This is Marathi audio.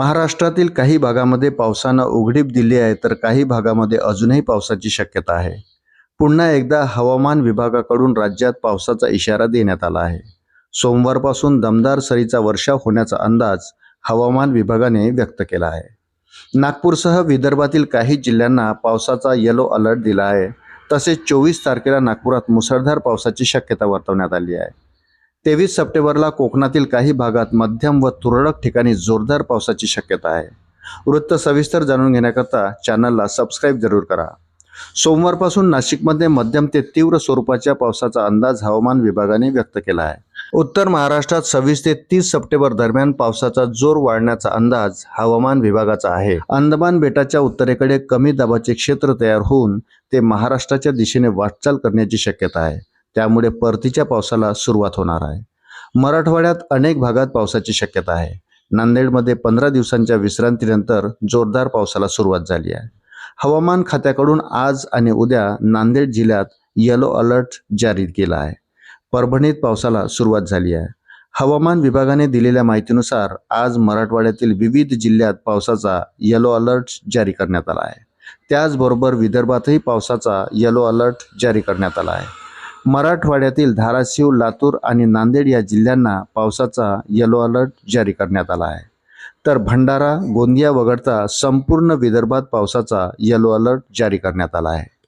महाराष्ट्रातील काही भागामध्ये पावसानं उघडीप दिली आहे तर काही भागामध्ये अजूनही पावसाची शक्यता आहे. पुन्हा एकदा हवामान विभागाकडून राज्यात पावसाचा इशारा देण्यात आला आहे. सोमवारपासून दमदार सरीचा वर्षाव होण्याचा अंदाज हवामान विभागाने व्यक्त केला आहे. नागपूरसह विदर्भातील काही जिल्ह्यांना पावसाचा येलो अलर्ट दिला आहे. तसेच चोवीस तारखेला नागपुरात मुसळधार पावसाची शक्यता वर्तवण्यात आली आहे. तेवीस सप्टेंबरला कोकणातील काही भागात मध्यम व तुरळक ठिकाणी जोरदार पावसाची शक्यता आहे. वृत्त सविस्तर जाणून घेण्याकरता चॅनलला सबस्क्राईब जरूर करा. सोमवारपासून नाशिकमध्ये मध्यम ते तीव्र स्वरूपाच्या पावसाचा अंदाज हवामान विभागाने व्यक्त केला आहे. उत्तर महाराष्ट्रात सव्वीस ते तीस सप्टेंबर दरम्यान पावसाचा जोर वाढण्याचा अंदाज हवामान विभागाचा आहे. अंदमान बेटाच्या उत्तरेकडे कमी दाबाचे क्षेत्र तयार होऊन ते महाराष्ट्राच्या दिशेने वाटचाल करण्याची शक्यता आहे. त्यामुळे परतीच्या पावसाला सुरुवात होणार आहे. मराठवाड्यात अनेक भागात पावसाची शक्यता आहे. नांदेडमध्ये पंधरा दिवसांच्या विश्रांतीनंतर जोरदार पावसाला सुरुवात झाली आहे. हवामान खात्याकडून आज आणि उद्या नांदेड जिल्ह्यात येलो अलर्ट जारी केला आहे. परभणीत पावसाला सुरुवात झाली आहे. हवामान विभागाने दिलेल्या माहितीनुसार आज मराठवाड्यातील विविध जिल्ह्यात पावसाचा येलो अलर्ट जारी करण्यात आला आहे. त्याचबरोबर विदर्भातही पावसाचा येलो अलर्ट जारी करण्यात आला आहे. मराठवाड्यातील धाराशिव लातूर आणि नांदेड या जिल्ह्यांना पावसाचा येलो अलर्ट जारी करण्यात आला आहे. तर भंडारा गोंदिया वगळता संपूर्ण विदर्भात पावसाचा येलो अलर्ट जारी करण्यात आला आहे.